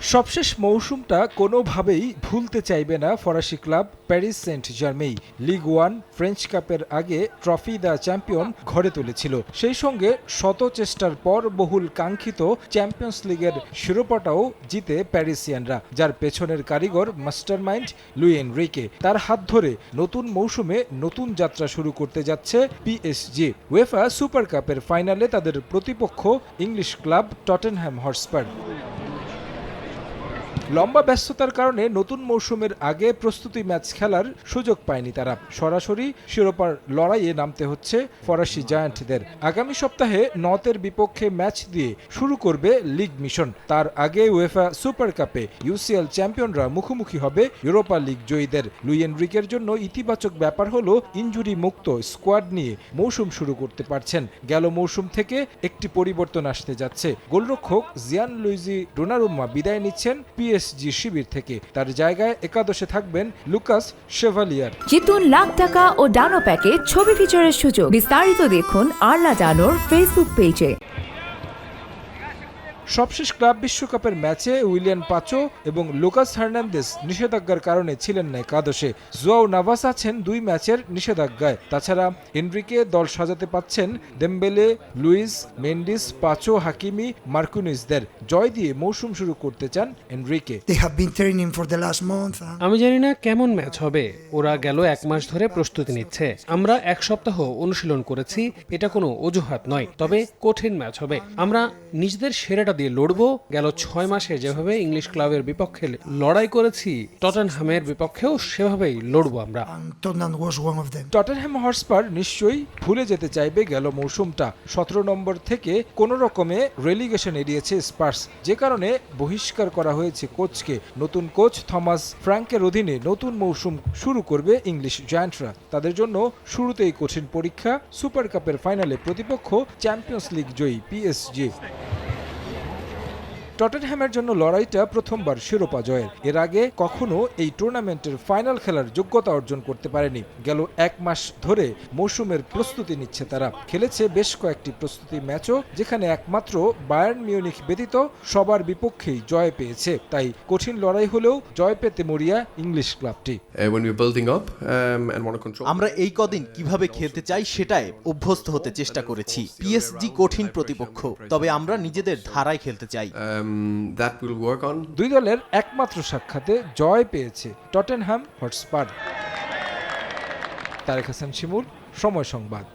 সবশেষ মৌসুমটা কোনোভাবেই ভুলতে চাইবে না ফরাসি club Paris Saint Germain league one, French কাপের আগে ট্রফি দ্য চ্যাম্পিয়ন ঘরে তুলেছিল। সেই সঙ্গে শত চেষ্টার পর বহুল কাঙ্ক্ষিত চ্যাম্পিয়ন্স লিগের শিরোপাটাও জিতে প্যারিসিয়ানরা, যার পেছনের কারিগর মাস্টারমাইন্ড লুইয়েন রিকে তার হাত ধরে নতুন মৌসুমে নতুন যাত্রা শুরু করতে যাচ্ছে পিএসজি ওয়েফা সুপার কাপের ফাইনালে তাদের প্রতিপক্ষ ইংলিশ ক্লাব টটেনহ্যাম হটস্পার। লম্বা ব্যস্ততার কারণে নতুন মৌসুমের আগে প্রস্তুতি ম্যাচ খেলার সুযোগ পায়নি তারা। সরাসরি শিরোপার লড়াইয়ে নামতে হচ্ছে ফরাসি জায়ান্টদের। আগামী সপ্তাহে নতের বিপক্ষে ম্যাচ দিয়ে শুরু করবে লিগ মিশন। তার আগে উয়েফা সুপার কাপে ইউসিএল চ্যাম্পিয়নরা মুখোমুখি হবে ইউরোপা লিগ জয়ীদের। লুইয়েন রিকের জন্য ইতিবাচক ব্যাপার হলো ইঞ্জুরি মুক্ত স্কোয়াড নিয়ে মৌসুম শুরু করতে পারছেন। গেল মৌসুম থেকে একটি পরিবর্তন আসতে যাচ্ছে। গোলরক্ষক জিয়ান লুইজি ডোনারুম্মা বিদায় নিচ্ছেন পিএসজি শিবির থেকে। তার জায়গায় একাদশে থাকবেন লুকাস শেভালিয়ার। জিতুন লাখ টাকা ও ডানো প্যাকেজ ছবি ফিচারের সুযোগ। বিস্তারিত দেখুন আরলা ডানোর ফেসবুক পেজে সবশেষ ক্লাব বিশ্বকাপের ম্যাচে উইলিয়ান পাচো এবং লুকাস হার্নান্দেস নিষেধাজ্ঞার কারণে ছিলেন না একাদশে। জুয়াও নাভাস আছেন দুই ম্যাচের নিষেধাজ্ঞায়। তাছাড়া এনরিকে দল সাজাতে পাচ্ছেন Dembele Luis Mendes Pacho Hakimi মার্কুনিসদের জয় দিয়ে মৌসুম শুরু করতে চান এনরিকে. And আমি জানি না কেমন ম্যাচ হবে। ওরা গেল এক মাস ধরে প্রস্তুতি নিচ্ছে। আমরা এক সপ্তাহ অনুশীলন করেছি এটা কোনো অজুহাত নয় তবে কঠিন ম্যাচ হবে। আমরা নিজেদের সেরাটা দিয়ে লড়বো। গেল ছয় মাসে যেভাবে ইংলিশ ক্লাবের বিপক্ষে লড়াই করেছি টটেনহামের বিপক্ষেও সেভাবেই লড়বো আমরা. টটেনহ্যাম হটস্পার নিশ্চয়ই ভুলে যেতে চাইবে গেল মৌসুমটা। সতেরো নম্বর থেকে কোনো রকমে রেলিগেশন এড়িয়েছে স্পার্স যে কারণে বহিষ্কার করা হয়েছে কোচকে। নতুন কোচ থমাস ফ্র্যাঙ্কের অধীনে নতুন মৌসুম শুরু করবে ইংলিশ জায়ান্টরা তাদের জন্য শুরুতেই কঠিন পরীক্ষা সুপার কাপের ফাইনালে প্রতিপক্ষ চ্যাম্পিয়ন্স লিগ জয়ী পিএসজি টটেনহ্যামের জন্য লড়াইটা প্রথমবার শিরোপা জয়ের। এর আগে কখনো এই টুর্নামেন্টের ফাইনাল খেলার যোগ্যতা অর্জন করতে পারেনি। গেল এক মাস ধরে মৌসুমের প্রস্তুতি নিচ্ছে তারা। খেলেছে বেশ কয়েকটি প্রস্তুতি ম্যাচও যেখানে একমাত্র বায়ার্ন মিউনিখ ব্যতীত সবার বিপক্ষেই জয় পেয়েছে। তাই কঠিন লড়াই হলেও জয় পেতে মরিয়া ইংলিশ ক্লাবটি। Uh, when we're building up um, and want to control. আমরা এই কদিন কীভাবে খেলতে চাই সেটাই অভ্যস্ত হতে চেষ্টা করেছি। পিএসজি কঠিন প্রতিপক্ষ তবে আমরা নিজেদের ধারায় খেলতে চাই। Um, দুই দলের একমাত্র সাক্ষাতে জয় পেয়েছে টটেনহ্যাম হটস্পার। তারেক হাসান শিমুল সময় সংবাদ।